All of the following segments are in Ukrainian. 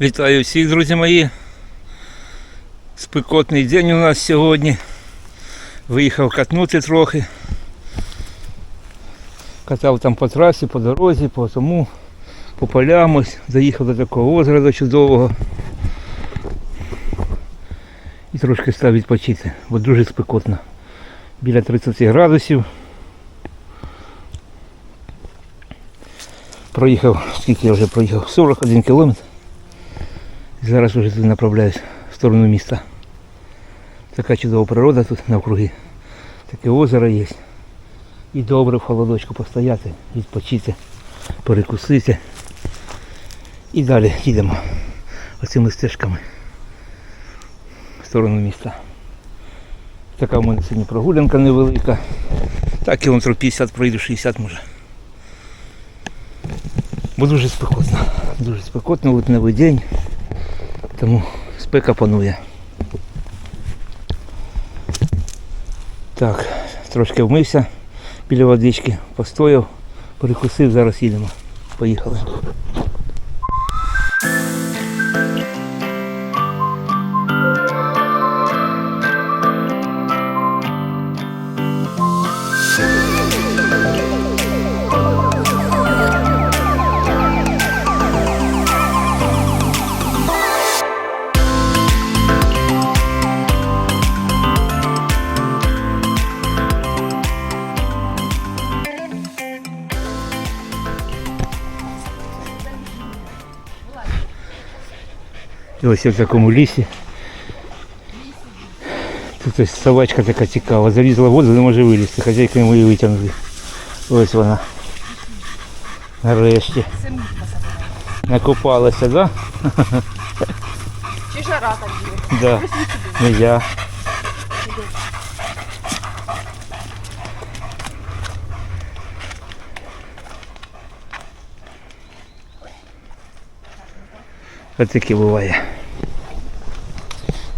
Вітаю всіх, друзі мої. Спекотний день у нас сьогодні. Виїхав катнути трохи. Катав там по трасі, по дорозі, по тому, по полям ось. Заїхав до такого озера до чудового. І трошки став відпочити, бо дуже спекотно. Біля 30 градусів. Проїхав, скільки я вже проїхав? 41 кілометр. Зараз вже туди направляюсь в сторону міста. Така чудова природа тут навкруги. Таке озеро є. І добре в холодочку постояти, відпочити, перекусити. І далі їдемо оцими стежками в сторону міста. Така в мене сьогодні прогулянка невелика. Так, кілометрів 50 пройду, 60 може. Бо дуже спекотно. Дуже спекотно, липневий день. Тому спека панує. Так, трошки вмився біля водички, постояв, перекусив, зараз їдемо. Поїхали. ось я в такому лісі. Тут ось собачка така цікава. Залізла в воду, не може вилізти. Хазяйка йому її витягнули. Ось вона. Нарешті. Накопалася, да? Чи жара так є? Да. Не я. Ось таке буває.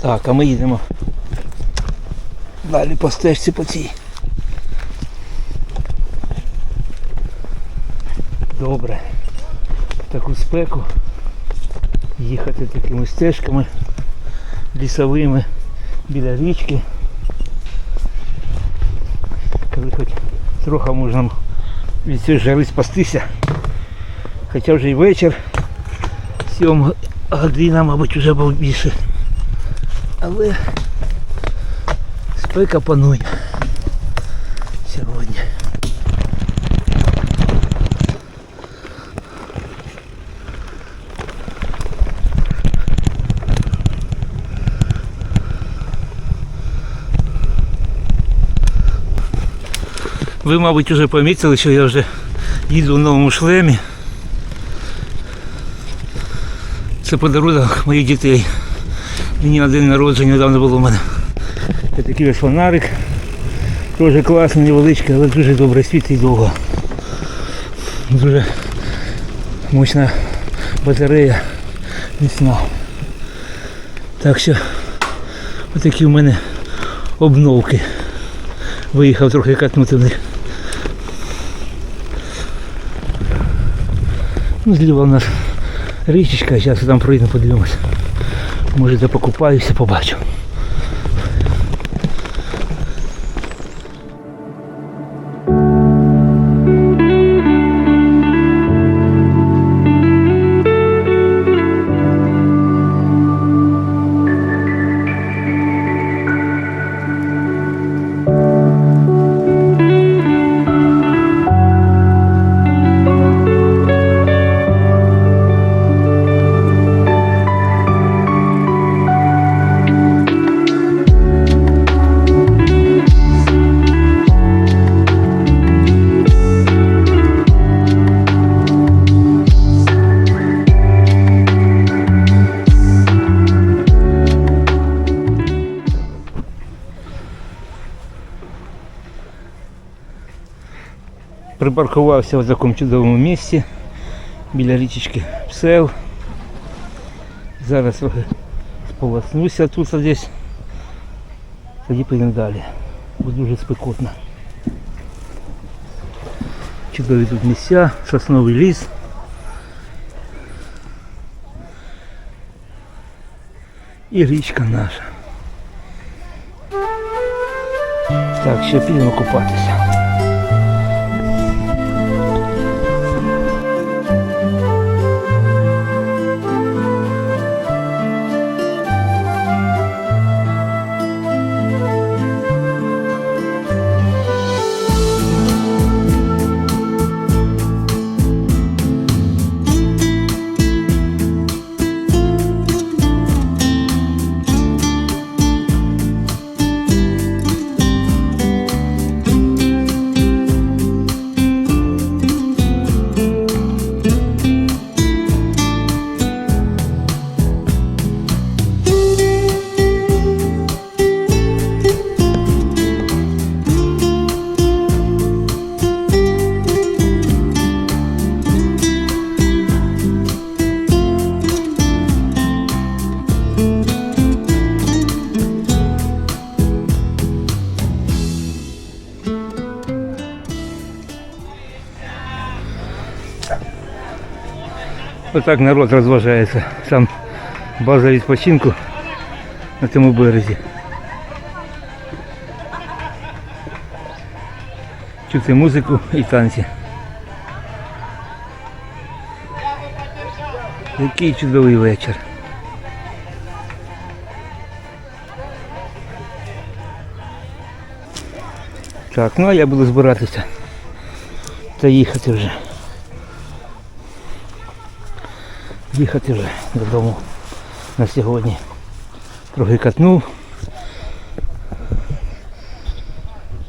Так, а ми їдемо далі по стежці по цій. Добре. Таку спеку їхати такими стежками лісовими біля річки. Коли хоч трохи можна від цієї жари спастися. Хоча вже й вечір. Сьома година, мабуть, вже був більше. Але спека панує сьогодні. Ви, мабуть, вже помітили, що я вже їду в новому шлемі. Це подарунок моїх дітей. Мені на день народження недавно було у мене. Це такий ось фонарик. Теж класний, невеличкий, але дуже добре світить довго. Дуже мощна батарея міцна. Так що отакі в мене обновки. Виїхав трохи катнути в них. Ну, зліва у нас річечка, зараз там пройду, подивимось. Може запокупаюся, покупаюся, побачу. Припаркувався в такому чудовому місці біля річечки Псел. Зараз трохи сполоснуся тут десь. Тоді поїдемо далі. Бо дуже спекотно. Чудові тут місця, сосновий ліс. І річка наша. Так, ще підемо купатися. Отак народ розважається. Сам база відпочинку на тому березі. Чути музику і танці. Який чудовий вечір. Так, ну а я буду збиратися та їхати вже. Їхати вже додому на сьогодні. Трохи катнув.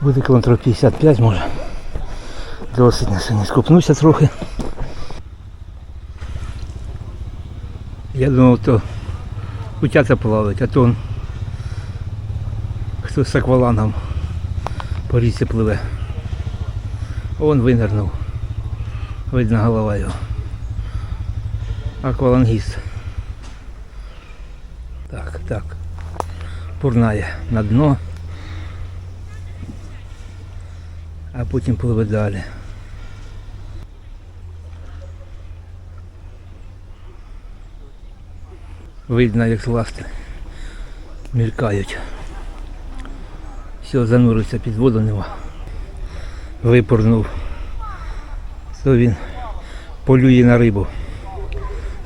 Буде кілометрів 55 може. Досить на сьогодні скупнуся трохи. Я думав, то утята плавають, а то он хтось з аквалангом по річці пливе. Он винирнув. Видно голова його. Аквалангіст. Так, так. Пурнає на дно. А потім пливе далі. Видно, як ласти мількають. Все, занурився під воду нема. Випорнув. То він полює на рибу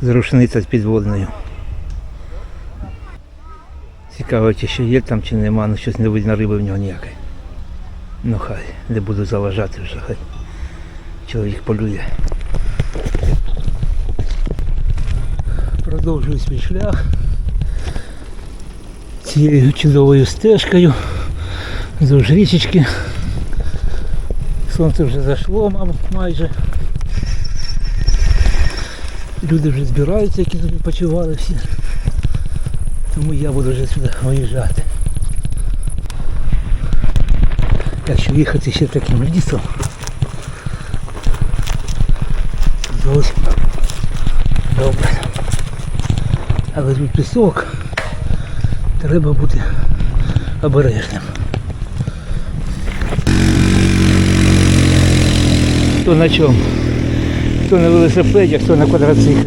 з рушниця з підводною. Цікаво, чи ще є там, чи нема, ну щось не видно риби в нього ніякої. Ну хай, не буду заважати вже, хай чоловік полює. Продовжую свій шлях цією чудовою стежкою вздовж річечки. Сонце вже зайшло, мабуть, майже. Люди вже збираються, які тут відпочивали всі. Тому я буду вже сюди виїжджати. Якщо їхати ще таким лісом, зовсім добре. Але тут пісок, треба бути обережним. Хто на чому? Хто на велосипеді, хто на квадроциклі.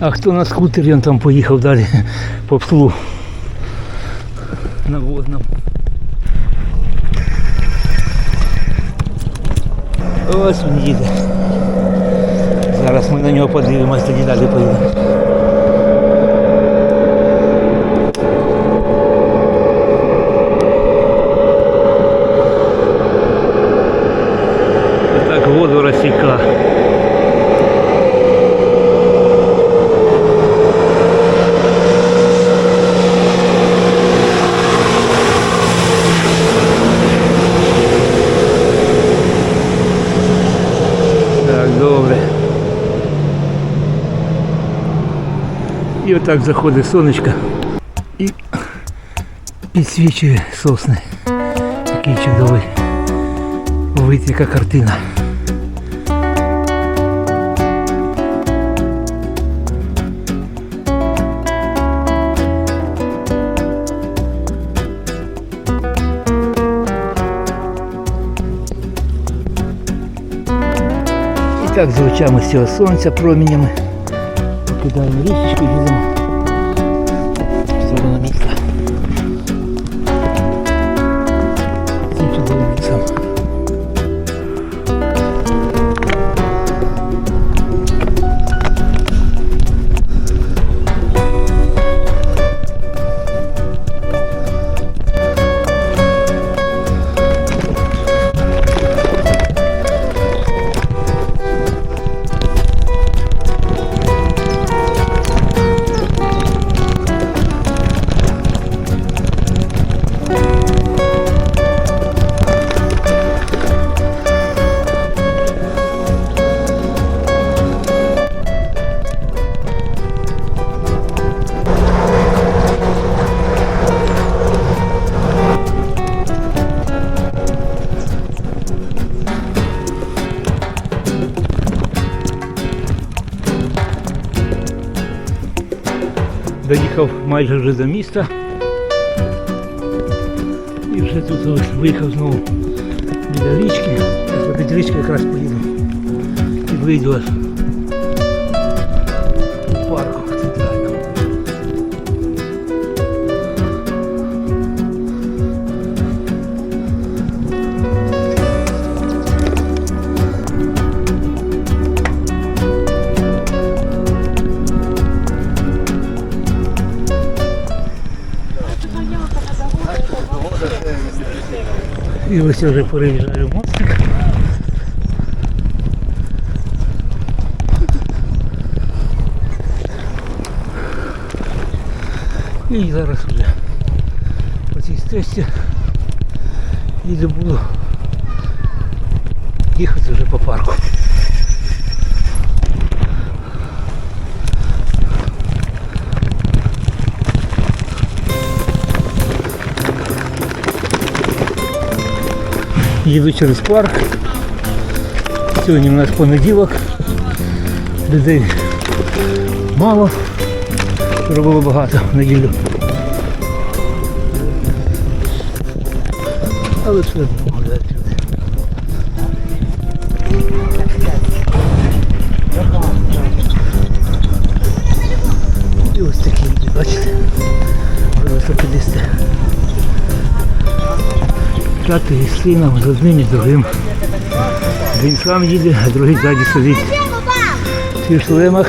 А хто на скутері, він там поїхав далі по пслу на водному. Ось він їде. Зараз ми на нього подивимось, тоді далі поїдемо. Так воду розсіка. Так, добре. І отак заходить сонечко і підсвічує сосни. Такий чудовий вид, яка картина. І Так, з лучами з цього сонця, промінями. Покидаємо річечку і їдемо Доїхав майже вже до міста. І вже тут ось виїхав знову біля річки. Зараз річки якраз поїду. І вийду аж І ось я вже переїжджаю мостик. І зараз вже по цій стежці їду буду Їду через парк. Сьогодні у нас понеділок. Людей мало. Робило багато в неділю. Але все Тато із сином, з одним і з другим. Він сам їде, а другий ззаді сидить. В шлемах.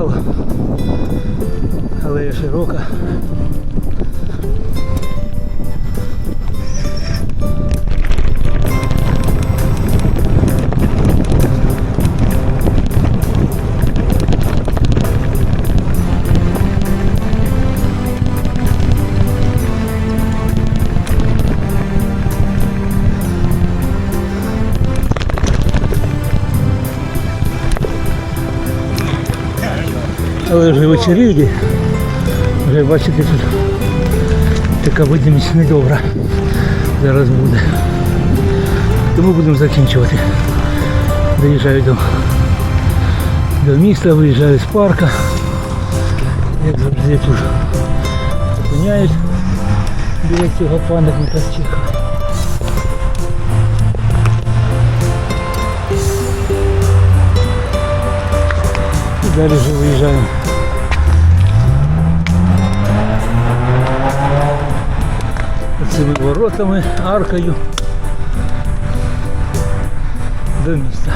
Людей Але вже вечеріє, вже бачите тут така видимість недобра зараз буде. Тому будемо закінчувати. Доїжджаю до, до міста, виїжджаю з парка. Як завжди тут зупиняють біля цього пам'ятника з Чехова. І далі вже виїжджаємо. Цими воротами, аркою до міста.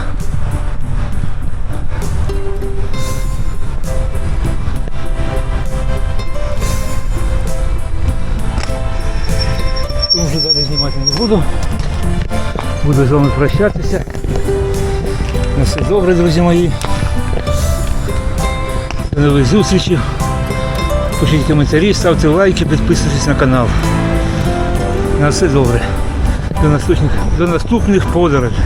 Тому вже далі знімати не буду. Буду з вами прощатися. На все добре, друзі мої. До нових зустрічей. Пишіть коментарі, ставте лайки, підписуйтесь на канал. На все добре. До наступних, до наступних подорожей.